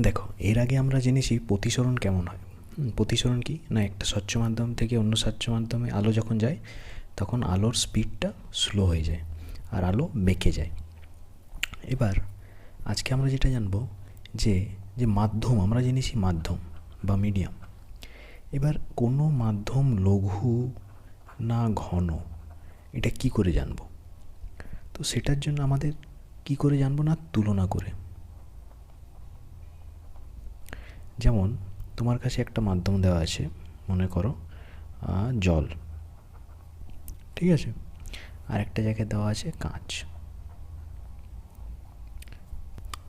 দেখো, এর আগে আমরা জেনেছি প্রতিসরণ কেমন হয়। প্রতিসরণ কি? না, একটা স্বচ্ছ মাধ্যম থেকে অন্য স্বচ্ছ মাধ্যমে আলো যখন যায়, তখন আলোর স্পিডটা স্লো হয়ে যায় আর আলো বেঁকে যায়। এবার, আজকে আমরা যেটা জানব যে যে মাধ্যম, আমরা জেনেছি মাধ্যম বা মিডিয়াম। এবার কোনো মাধ্যম লঘু না ঘন, এটা কি করে জানব? তো সেটার জন্য আমাদের কি করে জানব না? তুলনা করে। যেমন তোমার কাছে একটা মাধ্যম দেওয়া আছে, মনে করো জল। ঠিক আছে? আর একটা জায়গায় দেওয়া আছে কাঁচ।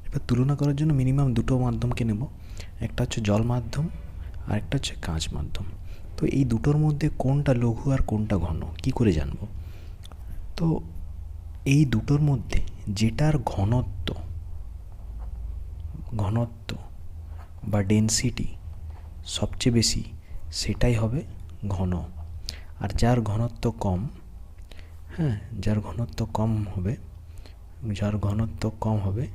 এবার তুলনা করার জন্য মিনিমাম দুটো মাধ্যমকে নেব। একটা হচ্ছে জল মাধ্যম আর একটা হচ্ছে কাঁচ মাধ্যম। তো এই দুটোর মধ্যে কোনটা লঘু আর কোনটা ঘন, কি করে জানব? তো এই দুটোর মধ্যে যেটার ঘনত্ব ঘনত্ব বা ডেনসিটি সবচেয়ে বেশি সেটাই হবে ঘন। আর যার ঘনত্ব কম হ্যাঁ যার ঘনত্ব কম হবে, যার ঘনত্ব কম হবে,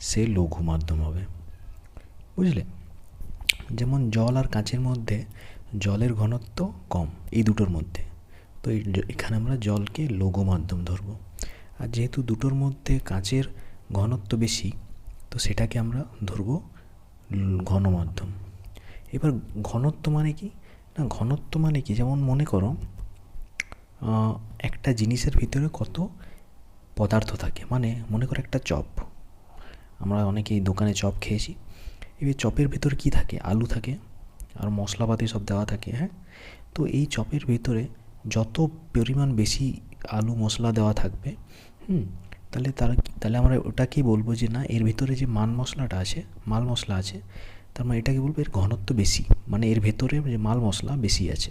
সে লঘু মাধ্যম হবে। বুঝলে? যেমন জল আর কাঁচের মধ্যে জলের ঘনত্ব কম, এই দুটোর মধ্যে। তো এখানে আমরা জলকে লঘু মাধ্যম ধরবো। আর যেহেতু দুটোর মধ্যে কাঁচের ঘনত্ব বেশি, তো সেটাকে আমরা ধরবো ল- ঘন মাধ্যম এবার ঘনত্ব মানে কি? না, ঘনত্ব মানে কি? যেমন মনে করো একটা জিনিসের ভিতরে কত পদার্থ থাকে। মানে মনে করো একটা চপ। আমরা অনেকেই দোকানে চপ খেয়েছি। এবার চপের ভেতর কি থাকে? আলু থাকে আর মশলাপাতি সব দেওয়া থাকে হ্যাঁ? তো এই চপের ভেতরে যত পরিমাণ বেশি আলু মশলা দেওয়া থাকবে, হুম তাহলে তারা তাহলে আমরা ওটাকেই বলব যে না, এর ভিতরে যে মান মশলাটা আছে, মাল মশলা আছে, তার মানে এটাকে বলব এর ঘনত্ব বেশি মানে এর ভেতরে যে মাল মশলা বেশি আছে।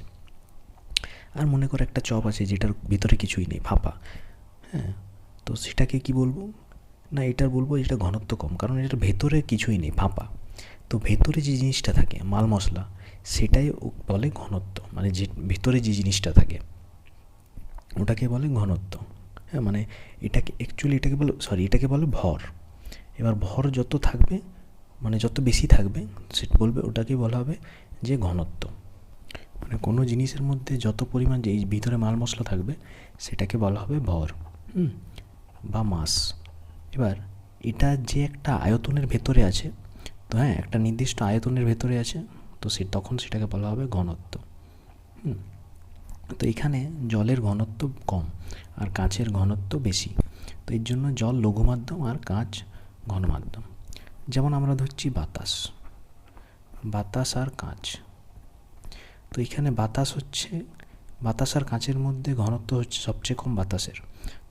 আর মনে করো একটা চপ আছে যেটার ভিতরে কিছুই নেই ফাঁপা হ্যাঁ তো সেটাকে কি বলব? না, এটার বলব এটা ঘনত্ব কম, কারণ এটার ভেতরে কিছুই নেই ফাঁপা তো ভেতরে যে জিনিসটা থাকে, মাল মশলা, সেটাই বলে ঘনত্ব মানে যে ভেতরে যে জিনিসটা থাকে, ওটাকে বলে ঘনত্ব। হ্যাঁ মানে এটাকে অ্যাকচুয়ালি এটাকে বলে সরি এটাকে বলে ভর। এবার ভর যত থাকবে মানে যত বেশি থাকবে সেটা বলবে ওটাকে বলা হবে যে ঘনত্ব। মানে কোনো জিনিসের মধ্যে যত পরিমাণ যে ভিতরে মাল মশলা থাকবে, সেটাকে বলা হবে ভর, হুম, বা মাস। এবার এটা যে একটা আয়তনের ভেতরে আছে, তো হ্যাঁ একটা নির্দিষ্ট আয়তনের ভেতরে আছে, তো সে তখন সেটাকে বলা হবে ঘনত্ব, হুম। তো এখানে জলের ঘনত্ব কম আর কাঁচের ঘনত্ব বেশি। তো এর জন্য জল লঘু মাধ্যম আর কাঁচ ঘন মাধ্যম যেমন আমরা ধরছি বাতাস। বাতাস আর কাঁচ। তো এখানে বাতাস হচ্ছে, বাতাস আর কাঁচের মধ্যে ঘনত্ব হচ্ছে সবচেয়ে কম বাতাসের।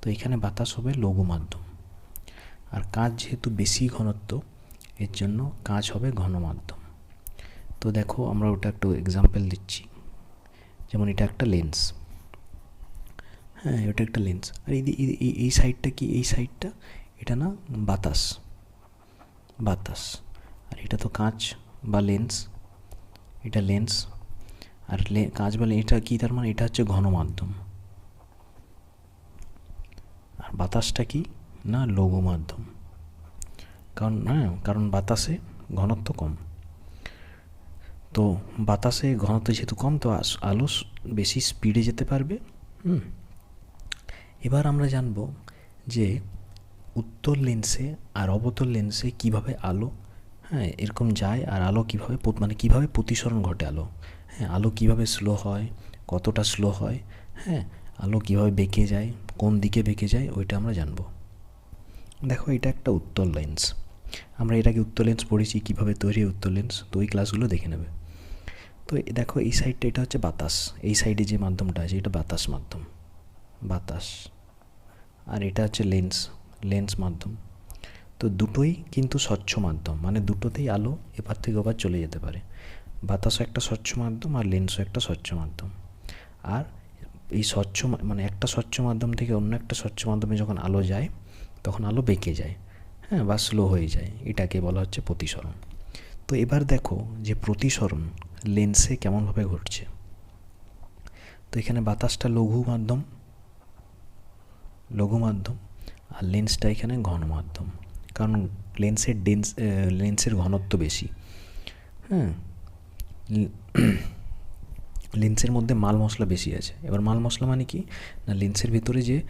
তো এখানে বাতাস হবে লঘু মাধ্যম আর কাঁচ যেহেতু বেশি ঘনত্ব, এর জন্য কাঁচ হবে ঘন মাধ্যম তো দেখো আমরা ওটা একটু এক্সাম্পল দিচ্ছি। যেমন এটা একটা লেন্স হ্যাঁ এটা একটা লেন্স আর এই এই- সাইডটা কি, এই সাইডটা এটা না বাতাস। বাতাস। আর এটা তো কাঁচ বা লেন্স এটা লেন্স আর কাঁচ বা এটা কি তার মানে? এটা হচ্ছে ঘন মাধ্যম আর বাতাসটা কি? না লঘু মাধ্যম কারণ হ্যাঁ কারণ বাতাসে ঘনত্ব কম। তো বাতাসে ঘনত্ব যেহেতু কম তো আলো বেশি স্পিডে যেতে পারবে। হুম। এবার আমরা জানব যে উত্তর লেন্সে আর অবতল লেন্সে কীভাবে আলো হ্যাঁ এরকম যায় আর আলো কীভাবে মানে কীভাবে প্রতিসরণ ঘটে আলো? হ্যাঁ আলো কীভাবে স্লো হয় কতটা স্লো হয় হ্যাঁ আলো কীভাবে বেঁকে যায় কোন দিকে বেঁকে যায় ওইটা আমরা জানব। দেখো এটা একটা উত্তর লেন্স আমরা এটাকে উত্তর লেন্স পড়েছি কীভাবে তৈরি উত্তর লেন্স তো ওই ক্লাসগুলো দেখে নেবে। তো দেখো, এই সাইডটা এটা হচ্ছে বাতাস। এই সাইডে যে মাধ্যমটা আছে, এটা বাতাস মাধ্যম। বাতাস। আর এটা হচ্ছে লেন্স লেন্স মাধ্যম। তো দুটোই কিন্তু স্বচ্ছ মাধ্যম মানে দুটোতেই আলো এপার থেকে ওপার চলে যেতে পারে। বাতাসও একটা স্বচ্ছ মাধ্যম আর লেন্সও একটা স্বচ্ছ মাধ্যম। আর এই স্বচ্ছ মানে একটা স্বচ্ছ মাধ্যম থেকে অন্য একটা স্বচ্ছ মাধ্যমে যখন আলো যায়, তখন আলো বেঁকে যায় হ্যাঁ বা স্লো হয়ে যায়। এটাকে বলা হচ্ছে প্রতিসরণ। তো এবার দেখো যে প্রতিসরণ লেন্সে কেমনভাবে ঘটছে তো এখানে বাতাসটা লঘু মাধ্যম লঘু মাধ্যম আর লেন্সটা এখানে ঘন মাধ্যম কারণ লেন্সের ডেন্স লেন্সের ঘনত্ব বেশি। হ্যাঁ? লেন্সের মধ্যে মাল মশলা বেশি আছে। এবার মাল মশলা মানে কি? না লেন্সের ভিতরে যে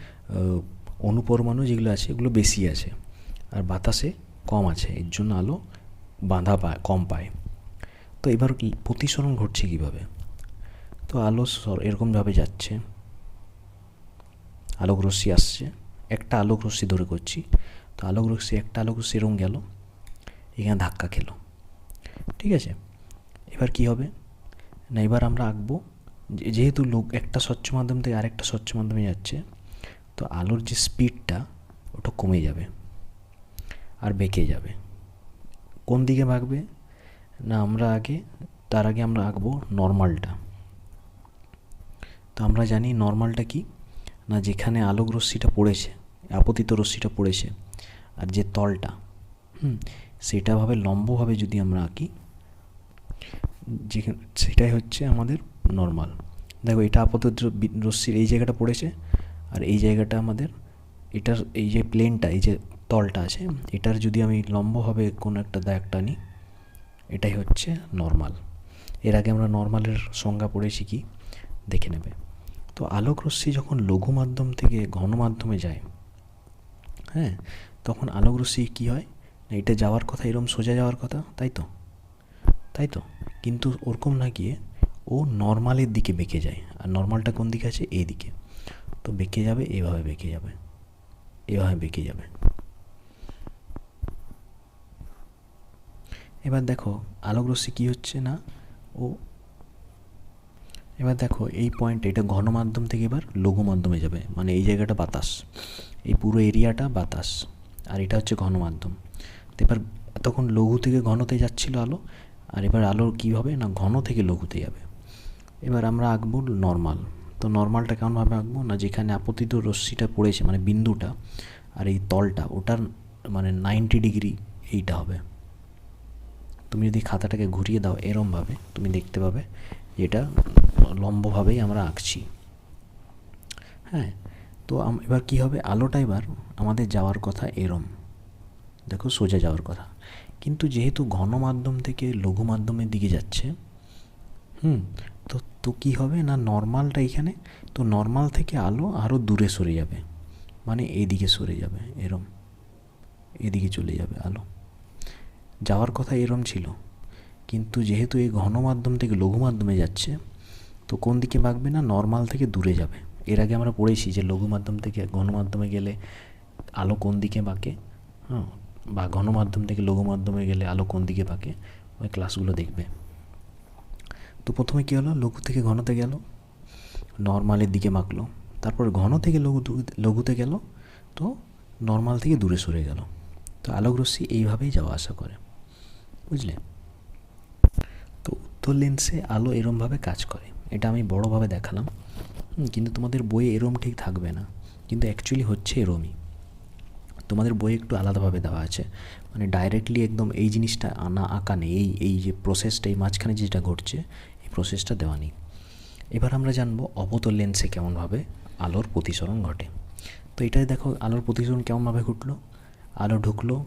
অনুপরমাণু যেগুলো আছে, এগুলো বেশি আছে। আর বাতাসে কম আছে। এর জন্য আলো বাঁধা পায়, কম পায়। তো এবার প্রতিসরণ ঘটছে কীভাবে? তো আলো এরকমভাবে যাচ্ছে। আলোক রশ্মি আসছে। একটা আলোক রশ্মি ধরে করছি। তো আলোক রশ্মি একটা আলোক রশ্মি এরকম গেল। এখানে ধাক্কা খেলো। ঠিক আছে? এবার কি হবে? না, এবার আমরা আঁকবো। যেহেতু লোক, একটা স্বচ্ছ মাধ্যম থেকে আরেকটা স্বচ্ছ মাধ্যমে যাচ্ছে, তো আলোর যে স্পিডটা, ওটা কমে যাবে। আর বেঁকে যাবে। কোন দিকে বাঁকবে না, আমরা আগে, তার আগে আমরা আঁকবো নর্মালটা। তো আমরা জানি নর্মালটা কি? না, যেখানে আলোক রশ্মিটা পড়েছে, আপতিত রশ্মিটা পড়েছে, আর যে তলটা, হুম সেটাভাবে লম্বভাবে যদি আমরা আঁকি, যেখানে, সেটাই হচ্ছে আমাদের নর্মাল। দেখো, এটা আপাতত রশ্মির এই জায়গাটা পড়েছে, আর এই জায়গাটা আমাদের, এটার, এই যে প্লেনটা এই যে তলটা আছে, এটার যদি আমি লম্বভাবে কোনো একটা দাগ টানি এটাই হচ্ছে নর্মাল এর আগে আমরা নর্মালের সংজ্ঞা পড়েছি কি দেখে নেবে। তো আলোক রশ্মি যখন লঘু মাধ্যম থেকে ঘন মাধ্যমে যায় হ্যাঁ তখন আলোক রশ্মি কী হয়? এটা যাওয়ার কথা, এরম সোজা যাওয়ার কথা, তাই তো? তাই তো? কিন্তু ওরকম না গিয়ে ও নর্মালের দিকে বেঁকে যায়। আর নর্মালটা কোন দিকে আছে? এই দিকে তো বেঁকে যাবে, এভাবে বেঁকে যাবে। এভাবে বেঁকে যাবে। এবার দেখো আলোক রশ্মি কী হচ্ছে না? ও, এবার দেখো, এই পয়েন্ট এটা ঘন মাধ্যম থেকে এবার লঘু মাধ্যমে যাবে মানে এই জায়গাটা বাতাস, এই পুরো এরিয়াটা বাতাস, আর এটা হচ্ছে ঘন মাধ্যম তো এবার তখন লঘু থেকে ঘনতে যাচ্ছিল আলো, আর এবার আলোর কী হবে না, ঘন থেকে লঘুতে যাবে। এবার আমরা আঁকবো নর্মাল তো নর্মালটা কেমনভাবে আঁকবো না, যেখানে আপতিত রশ্মিটা পড়েছে মানে বিন্দুটা, আর এই তলটা, ওটার মানে নাইনটি ডিগ্রি এইটা হবে। তুমি যদি খাতাটাকে ঘুরিয়ে দাও এরমভাবে, তুমি দেখতে পাবে যেটা লম্বভাবেই আমরা আঁকছি। হ্যাঁ তো এবার কি হবে? আলোটা এবার আমাদের যাওয়ার কথা এরম। দেখো, সোজা যাওয়ার কথা। কিন্তু যেহেতু ঘন মাধ্যম থেকে লঘু মাধ্যমের দিকে যাচ্ছে, হুম, তো তো কী হবে না নর্মালটা এখানে? তো নর্মাল থেকে আলো আরও দূরে সরে যাবে। মানে এদিকে সরে যাবে, এরম। এদিকে চলে যাবে আলো। যাওয়ার কথা এরম ছিল। কিন্তু যেহেতু এই ঘন মাধ্যম থেকে লঘু মাধ্যমে যাচ্ছে, তো কোন দিকে বাঁকবে না নর্মাল থেকে দূরে যাবে। এর আগে আমরা পড়েছি যে লঘু মাধ্যম থেকে ঘন মাধ্যমে গেলে আলো কোন দিকে বাঁকে হ্যাঁ বা ঘন মাধ্যম থেকে লঘু মাধ্যমে গেলে আলো কোন দিকে বাঁকে ওই ক্লাসগুলো দেখবে। তো প্রথমে কী হলো? লঘু থেকে ঘনতে গেল নর্মালের দিকে মাখলো তারপর ঘন থেকে লঘু লঘুতে গেল, তো নর্মাল থেকে দূরে সরে গেল। তো আলোক রশ্মি এইভাবেই যাওয়া আসা করে। বুঝলে? তো উত্তর লেন্সে আলো এরমভাবে কাজ করে। এটা আমি বড়োভাবে দেখালাম। কিন্তু তোমাদের বইয়ে এরম ঠিক থাকবে না। কিন্তু অ্যাকচুয়ালি হচ্ছে এরমই। তোমাদের বই একটু আলাদাভাবে দেওয়া আছে। মানে ডাইরেক্টলি একদম এই জিনিসটা আনা আঁকা নেই। এই এই যে প্রসেসটা এই মাঝখানে যেটা ঘটছে, এই প্রসেসটা দেওয়া নেই। এবার আমরা জানব অবতল লেন্সে কেমনভাবে আলোর প্রতিসরণ ঘটে। তো এটাই দেখো, আলোর প্রতিসরণ কেমনভাবে ঘটলো? আলো ঢুকলো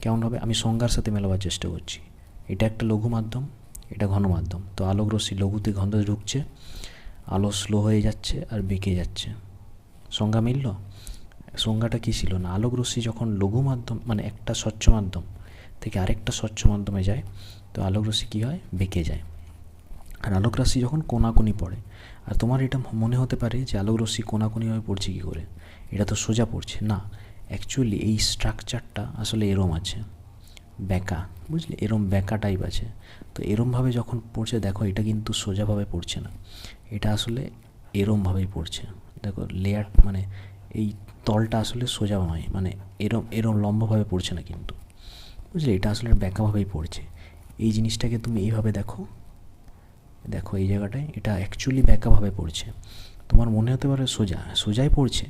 কেমনভাবে আমি সংজ্ঞার সাথে মেলাবার চেষ্টা করছি। এটা একটা লঘু মাধ্যম, এটা ঘন মাধ্যম। তো আলোক রশ্মি লঘুতে ঘনতে ঢুকছে, আলো স্লো হয়ে যাচ্ছে আর বেঁকে যাচ্ছে। সংজ্ঞা মিলল? সংজ্ঞাটা কী ছিল না? আলোক রশ্মি যখন লঘু মাধ্যম মানে একটা স্বচ্ছ মাধ্যম থেকে আরেকটা স্বচ্ছ মাধ্যমে যায়, তো আলোক রশ্মি কী হয়? বেঁকে যায়। আর আলোক রাশি যখন কোনাকুনি পড়ে, আর তোমার এটা মনে হতে পারে যে আলোক রশ্মি কোনাকুনিভাবে পড়ছে কী করে? এটা তো সোজা পড়ছে। না অ্যাকচুয়ালি এই স্ট্রাকচারটা আসলে এরম আছে। ব্যাকা, বুঝলে? এরম ব্যাকা টাইপ আছে। তো এরমভাবে যখন পড়ছে, দেখো এটা কিন্তু সোজাভাবে পড়ছে না। এটা আসলে এরমভাবেই পড়ছে। দেখো লেয়ার মানে এই তলটা আসলে সোজা নয় মানে এরম এরম লম্বভাবে পড়ছে না কিন্তু। বুঝলে? এটা আসলে ব্যাকাভাবেই পড়ছে। এই জিনিসটাকে তুমি এইভাবে দেখো দেখো, এই জায়গাটায় এটা অ্যাকচুয়ালি ব্যাকাভাবে পড়ছে। তোমার মনে হতে পারে সোজা, সোজাই পড়ছে,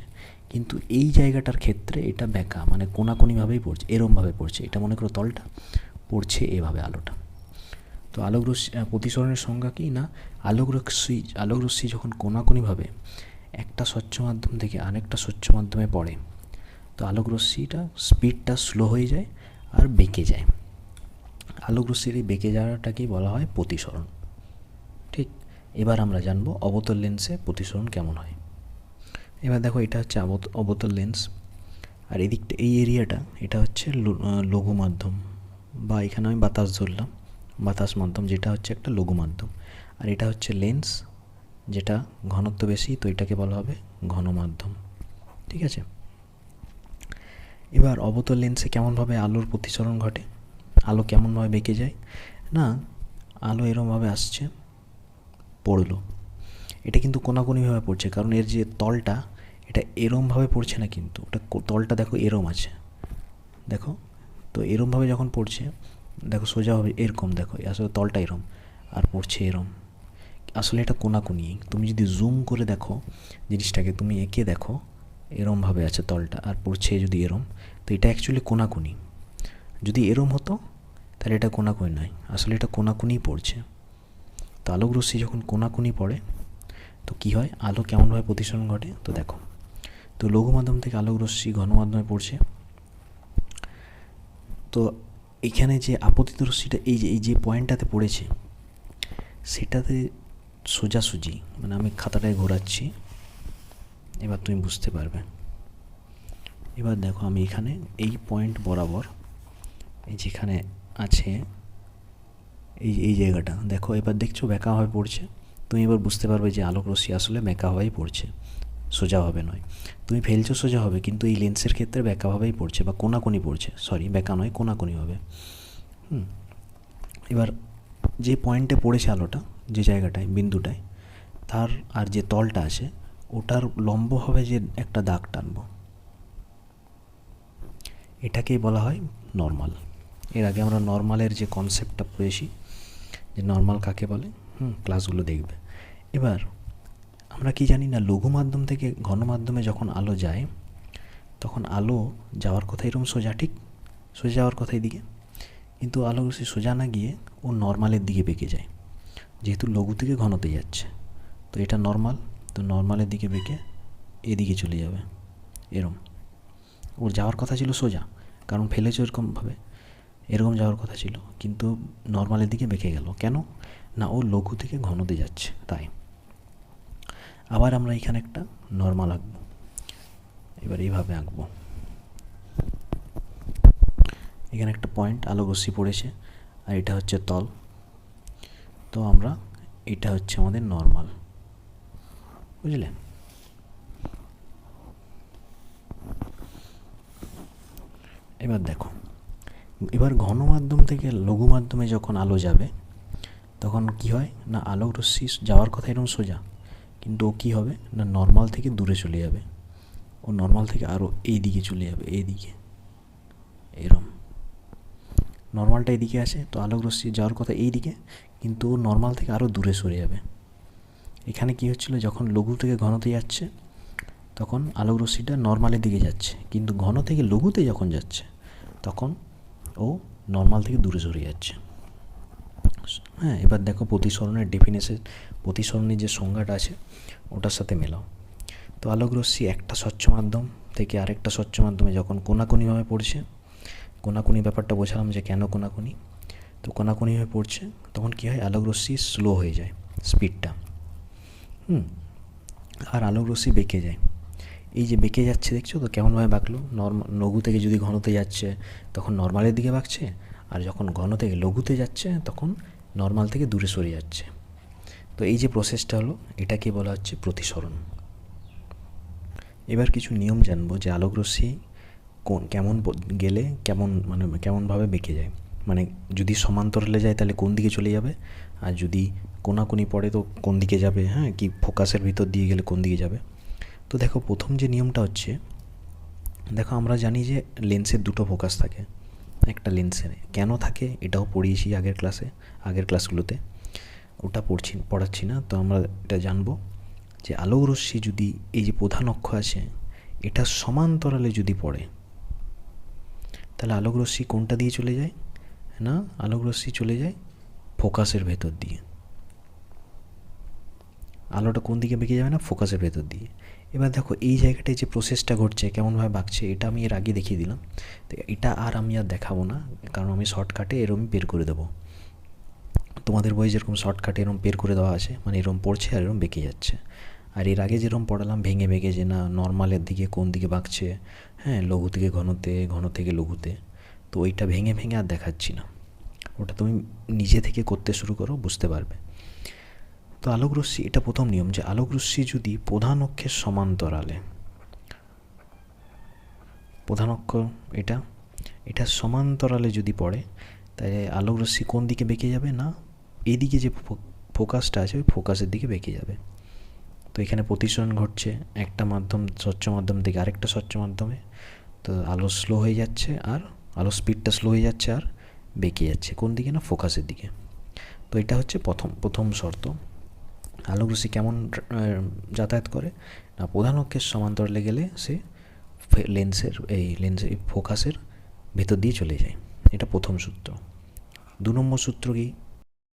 কিন্তু এই জায়গাটার ক্ষেত্রে এটা ব্যাকা মানে কোনাকুনিভাবেই পড়ছে, এরমভাবে পড়ছে। এটা মনে করো তলটা পড়ছে এভাবে আলোটা। তো আলোক রশ্মি প্রতিসরণের সংজ্ঞা কি না? আলোক রশ্মি আলোক রশ্মি যখন কোনাকুনিভাবে একটা স্বচ্ছ মাধ্যম থেকে আরেকটা স্বচ্ছ মাধ্যমে পড়ে, তো আলোক রশ্মিটা স্পিডটা স্লো হয়ে যায় আর বেঁকে যায়। আলোক রশ্মির এই বেঁকে যাওয়াটাকেই বলা হয় প্রতিসরণ। ঠিক, এবার আমরা জানব অবতল লেন্সে প্রতিসরণ কেমন হয়। এবার দেখো এটা হচ্ছে অবতল লেন্স আর এদিকটা, এই এরিয়াটা এটা হচ্ছে লঘু মাধ্যম বা এখানে আমি বাতাস ধরলাম, বাতাস মাধ্যম, যেটা হচ্ছে একটা লঘু মাধ্যম আর এটা হচ্ছে লেন্স যেটা ঘনত্ব বেশি, তো এটাকে বলা হবে ঘন মাধ্যম ঠিক আছে? এবার অবতল লেন্সে কেমনভাবে আলোর প্রতিসরণ ঘটে? আলো কেমনভাবে বেঁকে যায়? না, আলো এরমভাবে আসছে পড়ল। এটা কিন্তু কোনাকুনিভাবে পড়ছে, কারণ এর যে তলটা, এটা এরমভাবে পড়ছে না কিন্তু। ওটা তলটা দেখো এরম আছে। দেখো? তো এরমভাবে যখন পড়ছে, দেখো সোজা হবে এরকম দেখো আসলে তলটা এরম, আর পড়ছে এরম। আসলে এটা কোনাকুনি। তুমি যদি জুম করে দেখো, জিনিসটাকে তুমি এঁকে দেখো, এরমভাবে আছে তলটা, আর পড়ছে যদি এরম, তো এটা অ্যাকচুয়ালি কোনাকুনি। যদি এরম হতো, তাহলে এটা কোনাকুনি নয়। আসলে এটা কোনাকুনিই পড়ছে। তো আলোক রশ্মি যখন কোনাকুনি পড়ে, তো কী হয়? আলো কেমনভাবে প্রতিসরণ ঘটে? তো দেখো, তো লঘু মাধ্যম থেকে আলোক রশ্মি ঘন মাধ্যমে পড়ছে। তো এখানে যে আপতিত রশ্মিটা, এই যে এই যে পয়েন্টটাতে পড়েছে, সেটাতে সোজাসুজি মানে আমি খাতাটায় ঘোরাচ্ছি, এবার তুমি বুঝতে পারবে। এবার দেখো আমি এখানে এই পয়েন্ট বরাবর যেখানে আছে এই এই জায়গাটা। দেখো, এবার দেখছ বেঁকাভাবে পড়ছে। তুমি এবার বুঝতে পারবে যে আলোক রশ্মি আসলে বেঁকাভাবেই পড়ছে। সোজাভাবে নয়। তুমি ফেলছো সোজা হবে, কিন্তু এই লেন্সের ক্ষেত্রে বেঁকাভাবেই পড়ছে বা কোনাকুনি পড়ছে। সরি বেঁকা নয়, কোনাকুনি হবে। হুম। এবার যে পয়েন্টে পড়েছে আলোটা, যে জায়গাটায়, বিন্দুটায়, তার আর যে তলটা আছে, ওটার লম্ব হবে যে একটা দাগ টানবো। এটাকেই বলা হয় নর্মাল এর আগে আমরা নর্মালের যে কনসেপ্টটা পড়েছি যে নর্মাল কাকে বলে? হুম ক্লাসগুলো দেখবে। এবার আমরা কি জানি না, লঘু মাধ্যম থেকে ঘন মাধ্যমে যখন আলো যায়, তখন আলো যাওয়ার কথা এরকম সোজা, ঠিক? সোজা যাওয়ার কথা এদিকে। কিন্তু আলো সে সোজা না গিয়ে ও নর্মালের দিকে বেঁকে যায়। যেহেতু লঘু থেকে ঘনতে যাচ্ছে, তো এটা নর্মাল তো নর্মালের দিকে বেঁকে এদিকে চলে যাবে। এরম। ওর যাওয়ার কথা ছিল সোজা, কারণ ফেলেছে এরকমভাবে এরকম যাওয়ার কথা ছিল। কিন্তু নর্মালের দিকে বেঁকে গেল। কেন? না, ও লঘু থেকে ঘনতে যাচ্ছে, তাই। আবার আমরা এখানে একটা নর্মাল আঁকবো। এবার এইভাবে আঁকবো। এখানে একটা পয়েন্ট আলো রশ্মি পড়েছে, আর এটা হচ্ছে তল। তো আমরা, এটা হচ্ছে আমাদের নর্মাল। বুঝলেন এবার দেখো। এবার মাধ্যম থেকে লঘু মাধ্যমে যখন আলো যাবে, তখন কি হয়? না, আলোক রশ্মি যাওয়ার কথা এরকম সোজা, কিন্তু ও কী হবে? না নর্মাল থেকে দূরে চলে যাবে। ও নর্মাল থেকে আরও এই দিকে চলে যাবে এই দিকে এরম। নর্মালটা এদিকে আছে তো আলোক রশ্মি যাওয়ার কথা এই দিকে কিন্তু ও নর্মাল থেকে আরও দূরে সরে যাবে। এখানে কি হচ্ছিল? যখন লঘু থেকে ঘনতে যাচ্ছে, তখন আলোক রশ্মিটা নর্মালের দিকে যাচ্ছে, কিন্তু ঘন থেকে লঘুতে যখন যাচ্ছে, তখন ও নর্মাল থেকে দূরে সরে যাচ্ছে। হ্যাঁ এবার দেখো প্রতিসরণের ডেফিনেশন প্রতিসরণের যে সংজ্ঞাটা আছে, ওটার সাথে মেলাও। তো আলোক রশ্মি একটা স্বচ্ছ মাধ্যম থেকে আরেকটা স্বচ্ছ মাধ্যমে যখন কোনাকুনিভাবে পড়ছে, কোনাকুনি ব্যাপারটা বোঝালাম যে কেন কোনাকুনি? তো কোনাকুনিভাবে পড়ছে, তখন কী হয়? আলোক রশ্মি স্লো হয়ে যায় স্পিডটা হুম, আর আলোক রশ্মি বেঁকে যায়। এই যে বেঁকে যাচ্ছে, দেখছ তো? কেমনভাবে বাঁকলো? নর্মাল লঘু থেকে যদি ঘনতে যাচ্ছে, তখন নর্মালের দিকে বাঁকছে, আর যখন ঘন থেকে লঘুতে যাচ্ছে, তখন নর্মাল থেকে দূরে সরে যাচ্ছে। তো এই যে প্রসেসটা হলো, এটাকে বলা হচ্ছে প্রতিসরণ। এবার কিছু নিয়ম জানব যে আলোক রশ্মি কোন, কেমন গেলে কেমন মানে কেমনভাবে বেঁকে যায়। মানে যদি সমান্তরালে যায়, তাহলে কোন দিকে চলে যাবে? আর যদি কোনাকুনি পড়ে, তো কোন দিকে যাবে? হ্যাঁ কি ফোকাসের ভিতর দিয়ে গেলে কোন দিকে যাবে? তো দেখো প্রথম যে নিয়মটা হচ্ছে, দেখো আমরা জানি যে লেন্সের দুটো ফোকাস থাকে। একটা লেন্সের কেন থাকে, এটাও পড়িয়েছি আগের ক্লাসে আগের ক্লাসগুলোতে ওটা পড়ছি, পড়াচ্ছি না, তো আমরা এটা জানব যে আলোক রশ্মি যদি এই যে প্রধান অক্ষ আছে, এটা সমান্তরালে যদি পড়ে, তাহলে আলোক রশ্মি কোনটা দিয়ে চলে যায়? না, আলোক রশ্মি চলে যায় ফোকাসের ভেতর দিয়ে। আলোটা কোন দিকে বেঁকে যাবে না? ফোকাসের ভেতর দিয়ে। এবার দেখো, এই জায়গাটায় যে প্রসেসটা ঘটছে, কেমনভাবে বাঁকছে এটা আমি এর আগে দেখিয়ে দিলাম। তো এটা আর আমি আর দেখাবো না, কারণ আমি শর্টকাটে এরম বের করে দেবো। তোমাদের বই যেরকম শর্টকাটে এরম বের করে দেওয়া আছে মানে এরম পড়ছে আর এরম বেঁকে যাচ্ছে। আর এর আগে যেরকম পড়ালাম, ভেঙে ভেঙে যে না নর্মালের দিকে কোন দিকে বাঁকছে হ্যাঁ লঘু থেকে ঘনতে ঘন থেকে লঘুতে, তো ওইটা ভেঙে ভেঙে আর দেখাচ্ছি না। ওটা তুমি নিজে থেকে করতে শুরু করো, বুঝতে পারবে। তো আলোক রশ্মি, এটা প্রথম নিয়ম যে আলোক রশ্মি যদি প্রধান অক্ষের সমান্তরালে, প্রধান অক্ষ এটা এটা সমান্তরালে যদি পড়ে, তাহলে আলোক রশ্মি কোন দিকে বেঁকে যাবে না, এদিকে যে ফোকাসটা আছে ওই ফোকাসের দিকে বেঁকে যাবে। তো এখানে প্রতিসরণ ঘটছে একটা মাধ্যম, স্বচ্ছ মাধ্যম থেকে আরেকটা স্বচ্ছ মাধ্যমে, তো আলো স্লো হয়ে যাচ্ছে আর আলো স্পিডটা স্লো হয়ে যাচ্ছে আর বেঁকে যাচ্ছে কোন দিকে না ফোকাসের দিকে। তো এটা হচ্ছে প্রথম প্রথম শর্ত। আলোক রশ্মি কেমন যাতায়াত করে, না প্রধান অক্ষের সমান্তরালে গেলে সে লেন্সের, এই লেন্সের ফোকাসের ভেতর দিয়ে চলে যায়। এটা প্রথম সূত্র। দু নম্বর সূত্র কি?